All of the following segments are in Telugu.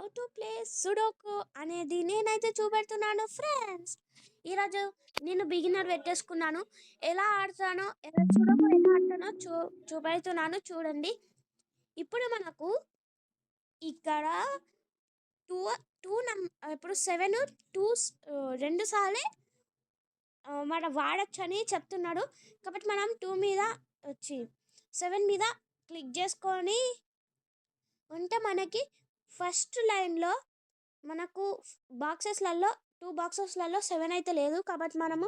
హౌ టు ప్లే సుడోకు అనేది నేనైతే చూపెడుతున్నాను ఫ్రెండ్స్. ఈరోజు నేను బిగినర్ పెట్టేసుకున్నాను. ఎలా ఆడుతానో ఎలా సుడోకు ఎలా ఆడుతానో చూ చూపెడుతున్నాను చూడండి. ఇప్పుడు మనకు ఇక్కడ టూ టూ నం ఇప్పుడు సెవెన్ టూ రెండు సార్లే మన వాడచ్చు అని చెప్తున్నాడు. కాబట్టి మనం టూ మీద వచ్చి సెవెన్ మీద క్లిక్ చేసుకొని ఉంటే మనకి ఫస్ట్ లైన్లో మనకు బాక్సెస్లలో టూ బాక్సెస్లలో సెవెన్ అయితే లేదు. కాబట్టి మనము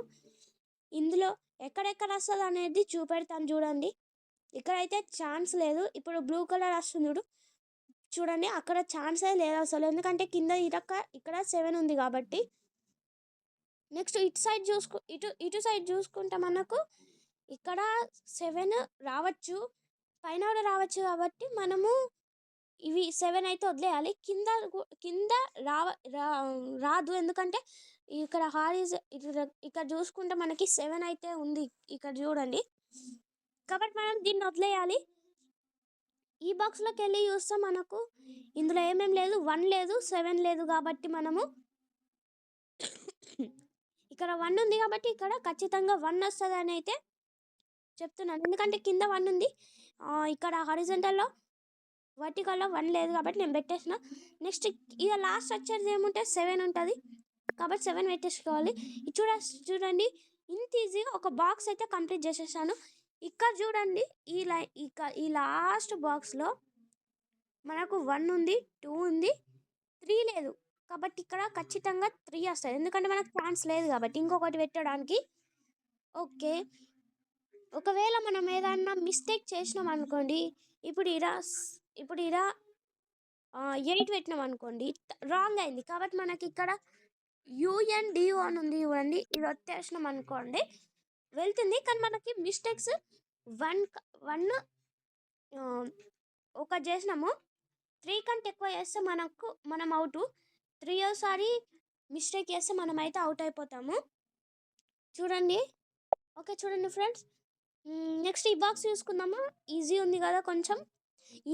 ఇందులో ఎక్కడెక్కడ వస్తుంది అనేది చూపెడతాను చూడండి. ఇక్కడైతే ఛాన్స్ లేదు. ఇప్పుడు బ్లూ కలర్ వస్తుంది చూడు. చూడండి అక్కడ ఛాన్సే లేదు అసలు. ఎందుకంటే కింద ఇరక్క ఇక్కడ సెవెన్ ఉంది కాబట్టి. నెక్స్ట్ ఇటు సైడ్ చూసుకు ఇటు ఇటు సైడ్ చూసుకుంటే మనకు ఇక్కడ సెవెన్ రావచ్చు. పైన కూడా రావచ్చు కాబట్టి మనము ఇవి సెవెన్ అయితే వదిలేయాలి. కింద కింద రావ రా- రాదు. ఎందుకంటే ఇక్కడ హారీజ్ ఇక్కడ చూసుకుంటే మనకి సెవెన్ అయితే ఉంది ఇక్కడ చూడండి. కాబట్టి మనం దీన్ని వదిలేయాలి. ఈ బాక్స్లోకి వెళ్ళి చూస్తే మనకు ఇందులో ఏమేం లేదు? వన్ లేదు సెవెన్ లేదు కాబట్టి మనము ఇక్కడ వన్ ఉంది కాబట్టి ఇక్కడ ఖచ్చితంగా వన్ వస్తుంది అని అయితే చెప్తున్నాను. ఎందుకంటే కింద వన్ ఉంది. ఇక్కడ హారిజెంటల్లో వర్టికల్లో వన్ లేదు కాబట్టి నేను పెట్టేసిన. నెక్స్ట్ ఇక లాస్ట్ వచ్చేది ఏముంటే సెవెన్ ఉంటుంది. కాబట్టి సెవెన్ పెట్టేసుకోవాలి. చూడ చూడండి. ఇంత ఈజీగా ఒక బాక్స్ అయితే కంప్లీట్ చేసేసాను. ఇక్కడ చూడండి. ఈ లై ఈ లాస్ట్ బాక్స్లో మనకు వన్ ఉంది టూ ఉంది త్రీ లేదు. కాబట్టి ఇక్కడ ఖచ్చితంగా త్రీ వస్తుంది ఎందుకంటే మనకు ఛాన్స్ లేదు కాబట్టి ఇంకొకటి పెట్టడానికి. ఓకే. ఒకవేళ మనం ఏదన్నా మిస్టేక్ చేసినాం అనుకోండి ఇప్పుడు ఇరా ఇప్పుడు ఇలా ఎయిట్ పెట్టినాం అనుకోండి రాంగ్ అయింది. కాబట్టి మనకి ఇక్కడ యూఎన్ డియు అని ఉంది చూడండి ఇది వచ్చేసినాం అనుకోండి వెళ్తుంది. కానీ మనకి మిస్టేక్స్ వన్ వన్ ఒక చేసినాము. త్రీ కంటే ఎక్కువ చేస్తే మనకు మనం అవుట్ త్రీ ఒకసారి మిస్టేక్ చేస్తే మనం అయితే అవుట్ అయిపోతాము. చూడండి. ఓకే చూడండి ఫ్రెండ్స్. నెక్స్ట్ ఈ బాక్స్ చూసుకుందామా? ఈజీ ఉంది కదా కొంచెం.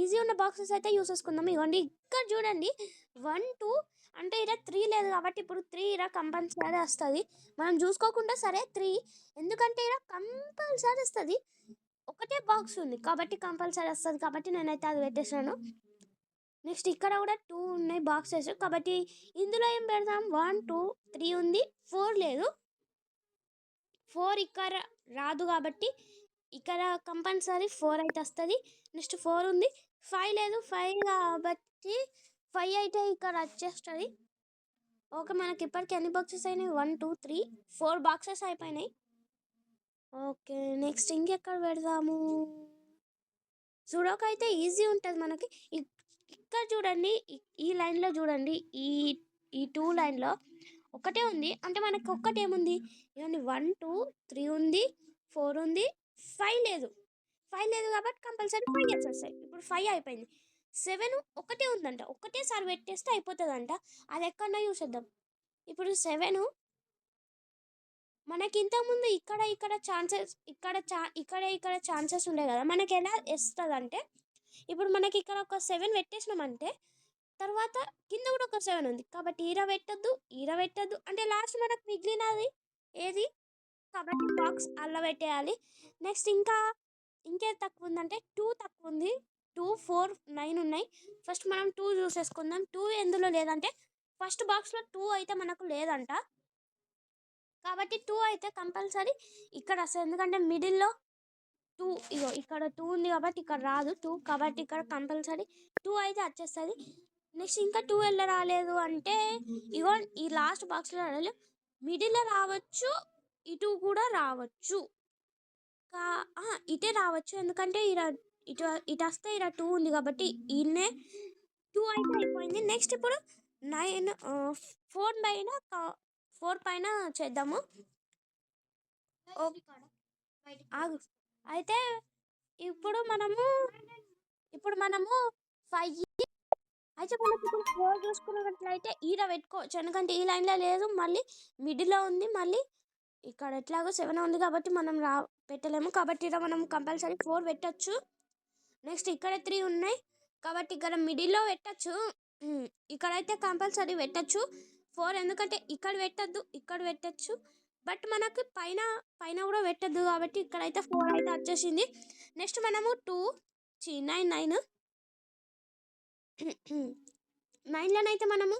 ఈజీ ఉన్న బాక్సెస్ అయితే యూస్ చేసుకుందాం. ఇవ్వండి. ఇక్కడ చూడండి. వన్ టూ అంటే ఇలా త్రీ లేదు కాబట్టి ఇప్పుడు త్రీ ఇలా కంపల్సరీ వస్తుంది. మనం చూసుకోకుండా సరే త్రీ. ఎందుకంటే ఇలా కంపల్సరీ వస్తుంది. ఒకటే బాక్స్ ఉంది కాబట్టి కంపల్సరీ వస్తుంది కాబట్టి నేనైతే అది పెట్టేసాను నెక్స్ట్ ఇక్కడ కూడా టూ ఉన్నాయి బాక్సెస్ కాబట్టి ఇందులో ఏం పెడదాం? వన్ టూ త్రీ ఉంది. ఫోర్ లేదు. ఫోర్ ఇక్కడ రాదు కాబట్టి ఇక్కడ కంపల్సరీ ఫోర్ అయితే వస్తుంది. నెక్స్ట్ ఫోర్ ఉంది. ఫైవ్ లేదు. ఫైవ్ కాబట్టి ఫైవ్ అయితే ఇక్కడ వచ్చేస్తుంది. ఓకే మనకి ఇప్పటికి ఎన్ని బాక్సెస్ అయినాయి? One two three four boxes అయిపోయినాయి. ఓకే నెక్స్ట్ ఇంకెక్కడ పెడదాము? సుడోకు అయితే ఈజీ ఉంటుంది మనకి. ఇక్కడ చూడండి ఈ లైన్లో చూడండి. ఈ ఈ టూ లైన్లో ఒకటే ఉంది. అంటే మనకి ఒక్కటేముంది? ఏముంది? వన్ టూ త్రీ ఉంది ఫోర్ ఉంది ఫైవ్ లేదు. ఫైవ్ లేదు కాబట్టి కంపల్సరీ ఫైవ్ వచ్చేస్తాయి ఇప్పుడు ఫైవ్ అయిపోయింది. సెవెన్ ఒకటే ఉందంట. ఒకటేసారి పెట్టేస్తే అయిపోతుందంట. అది ఎక్కడన్నా చూసేద్దాం. ఇప్పుడు సెవెన్ మనకి ఇంతకుముందు ఇక్కడ ఇక్కడ ఛాన్సెస్ ఇక్కడ చా ఇక్కడ ఇక్కడ ఛాన్సెస్ ఉండే కదా. మనకి ఎలా వస్తుంది అంటే ఇప్పుడు మనకి ఇక్కడ ఒక సెవెన్ పెట్టేసినామంటే తర్వాత కింద కూడా ఒక సెవెన్ ఉంది. కాబట్టి ఈర పెట్టద్దు ఈర పెట్టద్దు. అంటే లాస్ట్ మనకు మిగిలినది ఏది? కాబట్టి బాక్స్ అల్లబెట్టేయాలి. నెక్స్ట్ ఇంకా ఇంకేది తక్కువ ఉందంటే టూ తక్కువ ఉంది టూ ఫోర్ నైన్ ఉన్నాయి. ఫస్ట్ మనం టూ చూసేసుకుందాం. టూ ఎందులో లేదంటే ఫస్ట్ బాక్స్లో టూ అయితే మనకు లేదంట. కాబట్టి టూ అయితే కంపల్సరీ ఇక్కడ వస్తుంది ఎందుకంటే మిడిల్లో టూ ఇగో ఇక్కడ టూ ఉంది కాబట్టి ఇక్కడ రాదు టూ కాబట్టి ఇక్కడ కంపల్సరీ టూ అయితే వచ్చేస్తుంది. నెక్స్ట్ ఇంకా టూ వెళ్ళ రాలేదు అంటే ఇగో ఈ లాస్ట్ బాక్స్లో రాలేదు. మిడిల్లో రావచ్చు ఇటు కూడా రావచ్చు. కా ఇటే రావచ్చు. ఎందుకంటే ఇర ఇటు ఇటు వస్తే ఇక్కడ టూ ఉంది కాబట్టి ఈయనే టూ అయితే అయిపోయింది. నెక్స్ట్ ఇప్పుడు నైన్ ఫోర్ పైన ఫోర్ పైన చేద్దాము. ఆగు. అయితే ఇప్పుడు మనము ఇప్పుడు మనము ఫైవ్ అయితే మనకి ఇప్పుడు ఫోర్ చూసుకున్నట్లయితే ఈడ పెట్టుకోవచ్చు. ఎందుకంటే ఈ లైన్లో లేదు. మళ్ళీ మిడిల్లో ఉంది. మళ్ళీ ఇక్కడ ఎట్లాగో సెవెన్ ఉంది కాబట్టి మనం రా పెట్టలేము. కాబట్టి ఇక్కడ మనం కంపల్సరీ ఫోర్ పెట్టచ్చు. నెక్స్ట్ ఇక్కడ త్రీ ఉన్నాయి. కాబట్టి ఇక్కడ మిడిల్లో పెట్టచ్చు. ఇక్కడైతే కంపల్సరీ పెట్టచ్చు. ఫోర్ ఎందుకంటే ఇక్కడ పెట్టద్దు ఇక్కడ పెట్టచ్చు. బట్ మనకు పైన పైన కూడా పెట్టద్దు కాబట్టి ఇక్కడైతే ఫోర్ అయితే వచ్చేసింది. నెక్స్ట్ మనము టూ చి నైన్ నైన్ నైన్లోనైతే మనము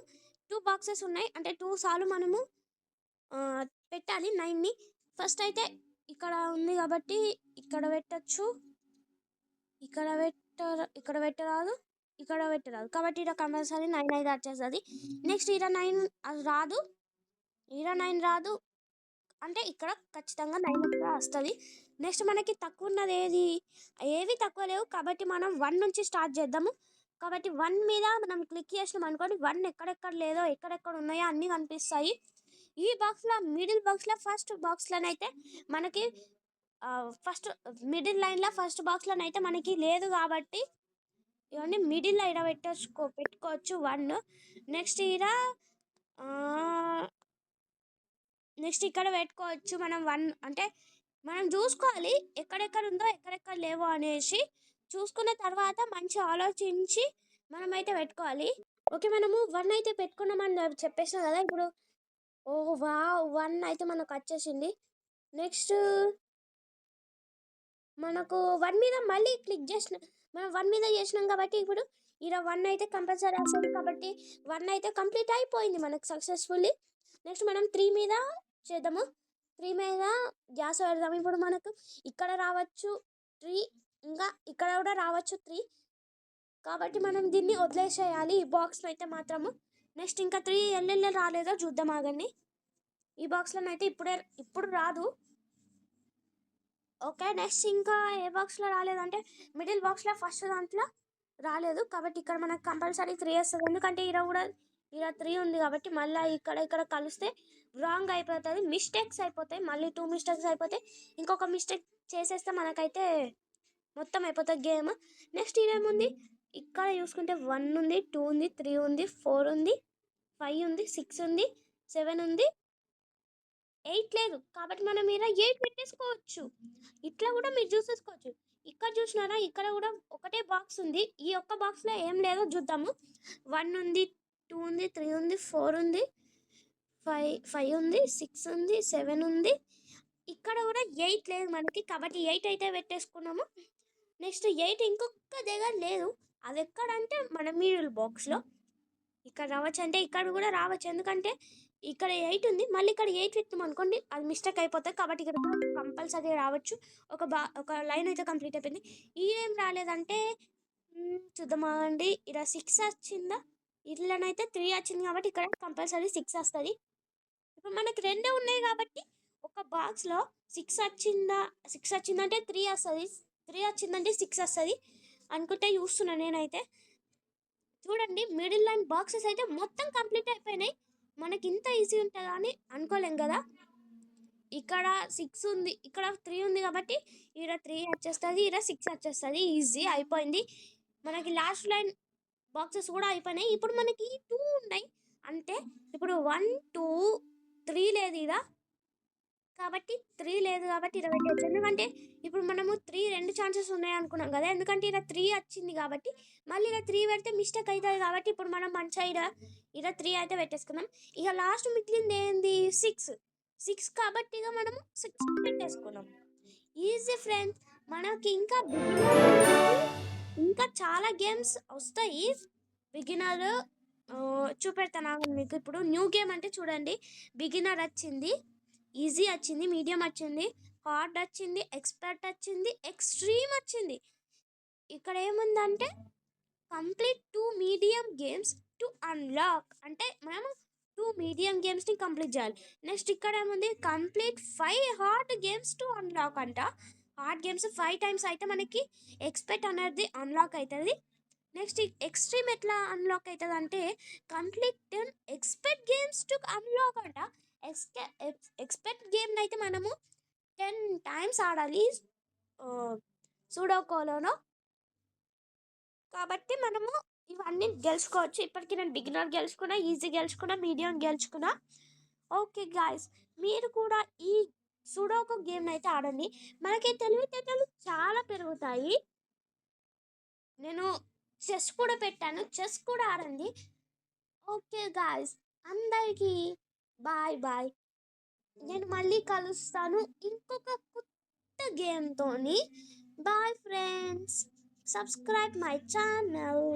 టూ బాక్సెస్ ఉన్నాయి. అంటే టూ సార్లు మనము పెట్టాలి. నైన్ని ఫస్ట్ అయితే ఇక్కడ ఉంది కాబట్టి ఇక్కడ పెట్టచ్చు. ఇక్కడ పెట్ట ఇక్కడ పెట్టరాదు. ఇక్కడ పెట్టరాదు. కాబట్టి ఇక్కడ కంపల్సరీ నైన్ అయితే వచ్చేస్తుంది నెక్స్ట్ ఇక్కడ నైన్ రాదు. ఇక్కడ నైన్ రాదు. అంటే ఇక్కడ ఖచ్చితంగా నైన్ వస్తుంది నెక్స్ట్ మనకి తక్కువ ఉన్నది ఏది? ఏవి తక్కువ లేవు. కాబట్టి మనం వన్ నుంచి స్టార్ట్ చేద్దాము. కాబట్టి వన్ మీద మనం క్లిక్ చేసినాం అనుకోండి వన్ ఎక్కడెక్కడ లేదో ఎక్కడెక్కడ ఉన్నాయో అన్నీ కనిపిస్తాయి. ఈ బాక్స్లో మిడిల్ బాక్స్లో ఫస్ట్ బాక్స్లోనైతే మనకి ఫస్ట్ మిడిల్ లైన్లో ఫస్ట్ బాక్స్లోనైతే మనకి లేదు కాబట్టి ఇవన్నీ మిడిల్లో ఇడ పెట్టేసుకో పెట్టుకోవచ్చు. వన్ నెక్స్ట్ ఇడ నెక్స్ట్ ఇక్కడ పెట్టుకోవచ్చు మనం వన్ అంటే మనం చూసుకోవాలి ఎక్కడెక్కడ ఉందో ఎక్కడెక్కడ లేవో అనేసి చూసుకున్న తర్వాత మంచి ఆలోచించి మనమైతే పెట్టుకోవాలి. ఓకే మనము వన్ అయితే పెట్టుకున్నామని చెప్పేసిన కదా ఇప్పుడు ఓ వా వన్ అయితే మనకు వచ్చేసింది. నెక్స్ట్ మనకు వన్ మీద మళ్ళీ క్లిక్ చేసిన మనం వన్ మీద చేసినాం కాబట్టి ఇప్పుడు ఇలా వన్ అయితే కంపల్సరీ వస్తుంది కాబట్టి వన్ అయితే కంప్లీట్ అయిపోయింది మనకు సక్సెస్ఫుల్లీ. నెక్స్ట్ మనం త్రీ మీద చేద్దాము. త్రీ మీద గ్యాస్ పెడదాం ఇప్పుడు మనకు ఇక్కడ రావచ్చు త్రీ ఇంకా ఇక్కడ కూడా రావచ్చు త్రీ. కాబట్టి మనం దీన్ని వదిలేసేయాలి. ఈ బాక్స్ని అయితే మాత్రము. నెక్స్ట్ ఇంకా త్రీ ఎల్ఎల్ఎల్ రాలేదో చూద్దాం ఆగండి. ఈ బాక్స్లో అయితే ఇప్పుడే ఇప్పుడు రాదు. ఓకే నెక్స్ట్ ఇంకా ఏ బాక్స్లో రాలేదంటే మిడిల్ బాక్స్లో ఫస్ట్ దాంట్లో రాలేదు. కాబట్టి ఇక్కడ మనకు కంపల్సరీ త్రీ వస్తుంది. ఎందుకంటే ఇక్కడ కూడా ఇక్కడ త్రీ ఉంది కాబట్టి మళ్ళీ ఇక్కడ ఇక్కడ కలిస్తే రాంగ్ అయిపోతుంది. మిస్టేక్స్ అయిపోతాయి. మళ్ళీ టూ మిస్టేక్స్ అయిపోతాయి. ఇంకొక మిస్టేక్ చేసేస్తే మనకైతే మొత్తం అయిపోతుంది గేమ్ నెక్స్ట్ ఇదేముంది? ఇక్కడ చూసుకుంటే వన్ ఉంది టూ ఉంది త్రీ ఉంది ఫోర్ ఉంది. ఫైవ్ ఉంది సిక్స్ ఉంది సెవెన్ ఉంది ఎయిట్ లేదు. కాబట్టి మనం ఇలా ఎయిట్ పెట్టేసుకోవచ్చు. ఇట్లా కూడా మీరు చూసేసుకోవచ్చు. ఇక్కడ చూసినారా? ఇక్కడ కూడా ఒకటే బాక్స్ ఉంది. ఈ ఒక్క బాక్స్లో ఏం లేదో చూద్దాము. వన్ ఉంది టూ ఉంది త్రీ ఉంది ఫోర్ ఉంది ఫైవ్ ఫైవ్ ఉంది సిక్స్ ఉంది సెవెన్ ఉంది. ఇక్కడ కూడా ఎయిట్ లేదు మనకి. కాబట్టి ఎయిట్ అయితే పెట్టేసుకున్నాము. నెక్స్ట్ ఎయిట్ ఇంకొక దగ్గర లేదు. అది ఎక్కడంటే మన మిడిల్ బాక్స్లో ఇక్కడ రావచ్చు అంటే ఇక్కడ కూడా రావచ్చు. ఎందుకంటే ఇక్కడ ఎయిట్ ఉంది. మళ్ళీ ఇక్కడ ఎయిట్ పెట్టాం అనుకోండి అది మిస్టేక్ అయిపోతుంది. కాబట్టి ఇక్కడ కంపల్సరీ రావచ్చు. ఒక బా ఒక లైన్ అయితే కంప్లీట్ అయిపోయింది. ఏం రాలేదంటే చూద్దామా అండి ఇక్కడ సిక్స్ వచ్చిందా? ఇట్లనైతే త్రీ వచ్చింది కాబట్టి ఇక్కడ కంపల్సరీ సిక్స్ వస్తుంది. ఇప్పుడు మనకి రెండే ఉన్నాయి కాబట్టి ఒక బాక్స్లో సిక్స్ వచ్చిందా? సిక్స్ వచ్చిందంటే త్రీ వస్తుంది. త్రీ వచ్చిందంటే సిక్స్ వస్తుంది. అనుకుంటే చూస్తున్నా నేనైతే. చూడండి మిడిల్ లైన్ బాక్సెస్ అయితే మొత్తం కంప్లీట్ అయిపోయినాయి. మనకి ఇంత ఈజీ ఉంటుందా అని అనుకోలేం కదా? ఇక్కడ సిక్స్ ఉంది ఇక్కడ త్రీ ఉంది కాబట్టి ఇక్కడ త్రీ వచ్చేస్తుంది ఇక్కడ సిక్స్ వచ్చేస్తుంది. ఈజీ అయిపోయింది. మనకి లాస్ట్ లైన్ బాక్సెస్ కూడా అయిపోయినాయి. ఇప్పుడు మనకి టూ ఉన్నాయి. అంటే ఇప్పుడు వన్ టూ త్రీ లేదు ఇదా కాబట్టి త్రీ లేదు కాబట్టి ఇరవై పెట్టచ్చు ఎందుకంటే ఇప్పుడు మనము త్రీ రెండు ఛాన్సెస్ ఉన్నాయి అనుకున్నాం కదా. ఎందుకంటే ఇలా త్రీ వచ్చింది కాబట్టి మళ్ళీ ఇలా త్రీ పెడితే మిస్టేక్ అవుతుంది కాబట్టి ఇప్పుడు మనం మంచిగా ఇలా ఇలా త్రీ అయితే పెట్టేసుకున్నాం ఇక లాస్ట్ మిగిలింది ఏంది? సిక్స్ సిక్స్ కాబట్టి ఇక మనం సిక్స్ పెట్టేసుకున్నాం. ఈజీ ఫ్రెండ్స్ మనకి ఇంకా ఇంకా చాలా గేమ్స్ వస్తాయి. బిగినర్ చూపెడతాను మీకు. ఇప్పుడు న్యూ గేమ్ అంటే చూడండి. బిగినర్ వచ్చింది. ఈజీ వచ్చింది మీడియం వచ్చింది హార్డ్ వచ్చింది ఎక్స్పర్ట్ వచ్చింది ఎక్స్ట్రీమ్ వచ్చింది. ఇక్కడ ఏముందంటే complete two medium games to unlock. అంటే మనము టూ మీడియం గేమ్స్ని కంప్లీట్ చేయాలి. నెక్స్ట్ ఇక్కడ ఏముంది? Complete five hard games to unlock అంట. హార్డ్ గేమ్స్ ఫైవ్ టైమ్స్ అయితే మనకి ఎక్స్పెక్ట్ అనేది అన్లాక్ అవుతుంది నెక్స్ట్ ఎక్స్ట్రీమ్ ఎట్లా అన్లాక్ అవుతుంది అంటే complete ten expert games to unlock అంట. ఎక్స్ ఎక్స్పెక్ట్ గేమ్ని అయితే మనము టెన్ టైమ్స్ ఆడాలి. సూడోకోలోనో. కాబట్టి మనము ఇవన్నీ గెలుచుకోవచ్చు. ఇప్పటికి నేను బిగినర్ గెలుచుకున్నా ఈజీ గెలుచుకున్నా మీడియం గెలుచుకున్నా. ఓకే గాయస్ మీరు కూడా ఈ సూడోకో గేమ్ అయితే ఆడండి. మనకి తెలివితేటలు చాలా పెరుగుతాయి. నేను చెస్ కూడా పెట్టాను. చెస్ కూడా ఆడండి. ఓకే గాయస్ అందరికీ బాయ్ బాయ్. నేను మళ్ళీ కలుస్తాను ఇంకొక కొత్త గేమ్తోని. Bye friends. Subscribe my channel.